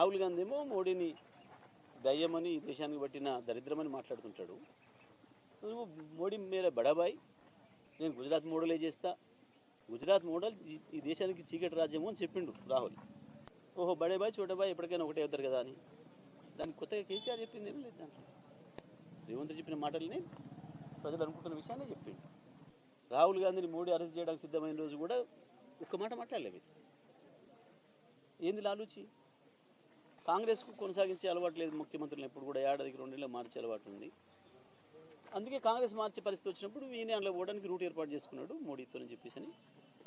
రాహుల్ గాంధీ ఏమో మోడీని దయ్యమని ఈ దేశానికి పట్టిన దరిద్రమని మాట్లాడుతుంటాడు. నువ్వు మోడీ మేరే బడాబాయ్ నేను గుజరాత్ మోడలే చేస్తా. గుజరాత్ మోడల్ ఈ- ఈ దేశానికి చీకటి రాజ్యము అని చెప్పిండు రాహుల్. ఓహో బడేబాయ్ చోటబాయ్ ఎప్పటికైనా ఒకటే అవుతారు కదా అని. దానికి కొత్తగా కేసీఆర్ చెప్పింది ఏం లేదు దాంట్లో. రేవంత్ చెప్పిన మాటల్ని ప్రజలు అనుకుంటున్న విషయాన్ని చెప్పిండు. రాహుల్ గాంధీని మోడీ అరెస్ట్ చేయడానికి సిద్ధమైన రోజు కూడా ఒక్క మాట మాట్లాడలేదు. ఏంది లాలూచి? కాంగ్రెస్కు కొనసాగించే అలవాటు లేదు ముఖ్యమంత్రులను ఎప్పుడు కూడా. ఏడాదికి రెండేళ్ళు మార్చే అలవాటు ఉంది. అందుకే కాంగ్రెస్ మార్చే పరిస్థితి వచ్చినప్పుడు ఈయన అందులో పోవడానికి రూట్ ఏర్పాటు చేసుకున్నాడు మోడీతో చెప్పేసి అని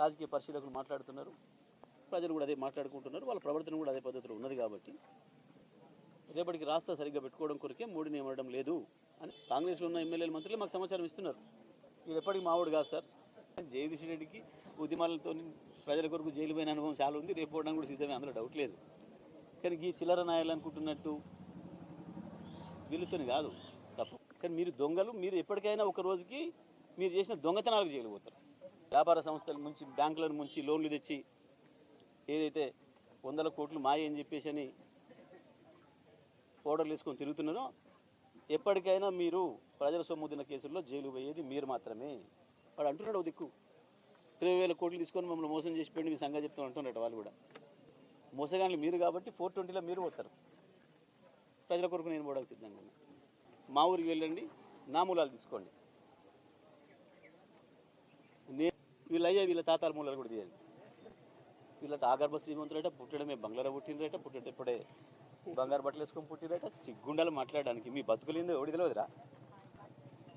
రాజకీయ పరిశీలకులు మాట్లాడుతున్నారు. ప్రజలు కూడా అదే మాట్లాడుకుంటున్నారు. వాళ్ళ ప్రవర్తన కూడా అదే పద్ధతిలో ఉన్నది కాబట్టి రేపటికి రాస్తా సరిగ్గా పెట్టుకోవడం కొరకే మోడీని ఏమనడం లేదు అని కాంగ్రెస్లో ఉన్న ఎమ్మెల్యేల మంత్రులు మాకు సమాచారం ఇస్తున్నారు. ఇది ఎప్పటికి మావాడు కాదు సార్. జగదీష్ రెడ్డికి ఉద్యమాలతో ప్రజల కొరకు జైలు పోయిన అనుభవం చాలా ఉంది. రేపు పోవడానికి కూడా సిద్ధమే అందులో డౌట్ లేదు. కానీ ఈ చిల్లర నాయాలు అనుకుంటున్నట్టు వీళ్ళతోని కాదు తప్పు. కానీ మీరు దొంగలు మీరు ఎప్పటికైనా ఒక రోజుకి మీరు చేసిన దొంగతనాలకు జైలు పోతారు. వ్యాపార సంస్థల నుంచి బ్యాంకులను ముంచి లోన్లు తెచ్చి ఏదైతే వందల కోట్లు మాయ అని చెప్పేసి అని ఓడర్లు వేసుకొని తిరుగుతున్నారో ఎప్పటికైనా మీరు ప్రజల సొమ్ము తిన్న కేసుల్లో జైలు పోయేది మీరు మాత్రమే. వాడు అంటున్నాడు ఒక దిక్కు. ఇరవై వేల కోట్లు తీసుకొని మమ్మల్ని మోసం చేసి పెట్టి మీ సంగతి చెప్తాను అంటున్నాడు వాళ్ళు కూడా. మోసగాన్లు మీరు కాబట్టి ఫోర్ ట్వంటీలో మీరు పోతారు. ప్రజల కొరకు నేను పోవడానికి సిద్ధంగా ఉన్నా. మా ఊరికి వెళ్ళండి నా మూలాలు తీసుకోండి. నేను వీళ్ళయ్యా వీళ్ళ తాతాల మూలాలు కూడా తీయండి వీళ్ళ ఆగర్భ శ్రీమంతులట పుట్టడమే బంగ్లారా పుట్టినరట పుట్టేటప్పుడే బంగారు బట్టలు వేసుకొని పుట్టిరట సిగ్గుండాలి మాట్లాడడానికి మీ బతుకులేందో ఎవడి తెలియదురా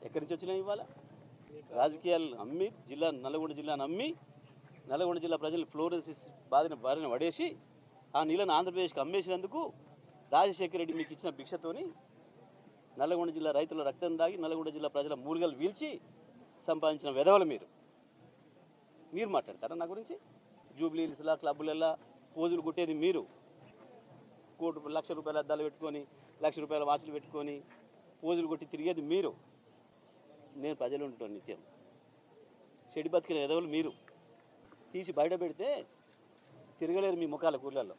ఎక్కడి నుంచి వచ్చినా ఇవాళ రాజకీయాలు అమ్మి జిల్లా నల్గొండ జిల్లాను అమ్మి నల్గొండ జిల్లా ప్రజలు ఫ్లోరెసిస్ బాధిన బారిన పడేసి ఆ నీళ్ళను ఆంధ్రప్రదేశ్కి అమ్మేసినందుకు రాజశేఖర రెడ్డి మీకు ఇచ్చిన భిక్షతోని నల్లగొండ జిల్లా రైతుల రక్తం దాగి నల్గొండ జిల్లా ప్రజల మూలిగలు వీల్చి సంపాదించిన వెధవలు మీరు. మీరు మాట్లాడతారా నా గురించి? జూబ్లీస్లా క్లబ్బులల్లా పోజులు కొట్టేది మీరు. కోటి లక్ష రూపాయల అద్దాలు పెట్టుకొని లక్ష రూపాయల వాచ్లు పెట్టుకొని పోజులు కొట్టి తిరిగేది మీరు. నేను ప్రజలు ఉంటాను నిత్యం. చెడి బతికిన ఎదవలు మీరు. తీసి బయట పెడితే తిరగలేరు మీ ముఖాల కూరలలో